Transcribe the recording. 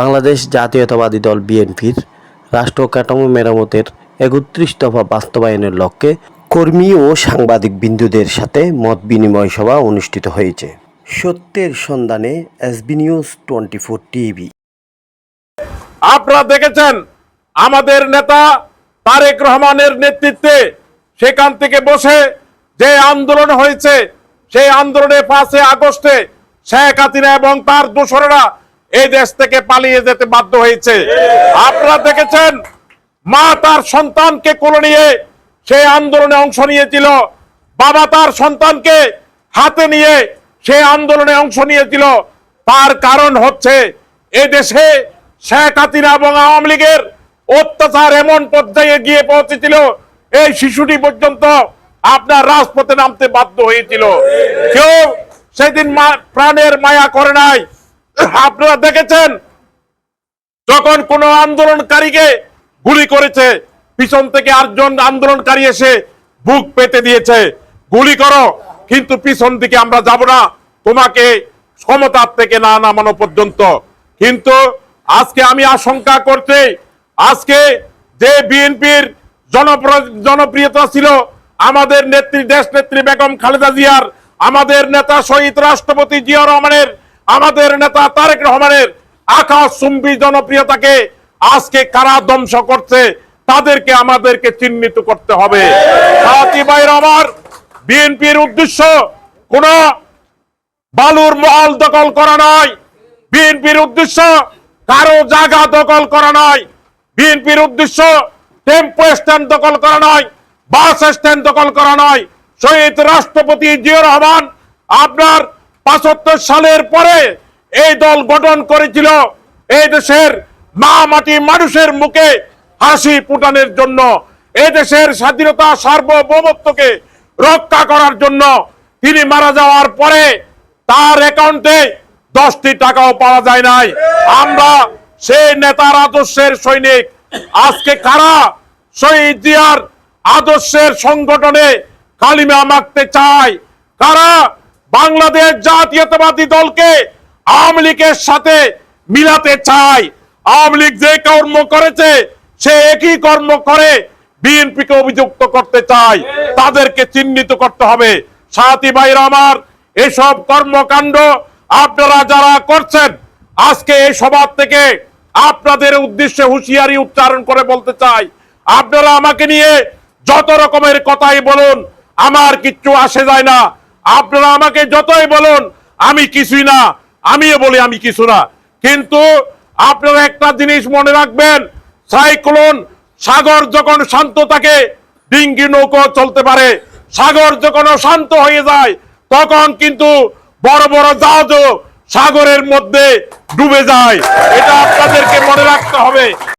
বাংলাদেশ জাতীয়তাবাদী দল বিএনপির রাষ্ট্র কাঠামো মেরামতের একত্রিশ দফা বাস্তবায়নের লক্ষ্যে কর্মী ও সাংবাদিক বিন্দুদের সাথে মত বিনিময় সভা অনুষ্ঠিত হয়েছে। সত্যের সন্ধানে SB news twenty four TV. আপনারা দেখেছেন, আমাদের নেতা তারেক রহমানের নেতৃত্বে সেখান থেকে বসে যে আন্দোলন হয়েছে, সেই আন্দোলনে পাঁচে আগস্টে শেখ হাসিনা এবং তার দোসরেরা এই দেশ থেকে পালিয়ে যেতে বাধ্য হয়েছে। আপনারা দেখেছেন, মা তার সন্তানকে কোলে নিয়ে সেই আন্দোলনে অংশ নিয়েছিল। বাবা তার সন্তানকে হাতে নিয়ে সেই আন্দোলনে অংশ নিয়েছিল। তার কারণ হচ্ছে, এ দেশে শেখ হাসিনা এবং আওয়ামী লীগের অত্যাচার এমন পর্যায়ে গিয়ে পৌঁছেছিল। এই শিশুটি পর্যন্ত আপনার রাজপথে নামতে বাধ্য হয়েছিল। কেউ সেদিন প্রাণের মায়া করে নাই। আপনারা দেখেছেন? যখন কোন আন্দোলনকারীকে গুলি করেছে, পিছন থেকে আটজন আন্দোলনকারী এসে বুক পেতে দিয়েছে, গুলি করো, কিন্তু পিছন দিকে আমরা যাব না, তোমাকে ক্ষমতার থেকে না নামানো পর্যন্ত। কিন্তু আজকে আমি আশঙ্কা করতে আজকে যে বিএনপির জনপ্রিয়তা ছিল, আমাদের নেত্রী, দেশ নেত্রী বেগম খালেদা জিয়ার, আমাদের নেতা শহীদ রাষ্ট্রপতি জিয়া রহমানের আমাদের নেতা তারেক রহমানের আকাশ চুম্বি জনপ্রিয়তাকে আজকে কারা ধ্বংস করছে, তাদেরকে আমাদেরকে চিহ্নিত করতে হবে। আমার বিএনপির উদ্দেশ্য, কোন বালুর মহল দখল করা নয়। বিএনপির উদ্দেশ্য, কারও জায়গা দখল করা নয়। বিএনপির উদ্দেশ্য, টেম্পো স্ট্যান্ড দখল করা নয়, বাস স্ট্যান্ড দখল করা নয়। শহীদ রাষ্ট্রপতি জিয়া রহমান, আপনার পাঁচাত্তর সালের পরে এই দল গঠন করেছিল এই দেশের মা মাটি মানুষের মুখে হাসি ফুটানোর জন্য। এই দেশের স্বাধীনতা সার্বভৌমত্বকে রক্ষা করার জন্য তিনি মারা যাওয়ার পরে তার অ্যাকাউন্টে দশটি টাকাও পাওয়া যায় নাই। আমরা সেই নেতার আদর্শের সৈনিক। আজকে কারা শহীদ জিয়ার আদর্শের সংগঠনে কালিমা মাখতে চায়? কারা বাংলাদেশ জাতীয়তাবাদী দলকে আওয়ামী লীগের সাথে মিলাতে চায় আওয়ামী লীগ যে কর্ম করেছে, সে একই কর্ম করে বিএনপিকে অভিযুক্ত করতে চায় তাদেরকে চিহ্নিত করতে হবে। সাথী ভাইরা আমার, এসব কর্মকাণ্ড আপনারা যারা করছেন, আজকে এই সভা থেকে আপনাদের উদ্দেশ্যে হুঁশিয়ারি উচ্চারণ করে বলতে চাই। আপনারা আমাকে নিয়ে যত রকমের কথাই বলুন, আমার কিচ্ছু আসে যায় না। আপনারা আমাকে যতই বলুন, আমি কিছুই না। আমিও বলি আমি কিছু না। কিন্তু আপনারা একটা জিনিস মনে রাখবেন, সাইক্লোন সাগর যখন শান্ত থাকে, ডিঙ্গি নৌকো চলতে পারে। সাগর যখন শান্ত হয়ে যায়, তখন কিন্তু বড় বড় জাহাজও সাগরের মধ্যে ডুবে যায়। এটা আপনাদেরকে মনে রাখতে হবে।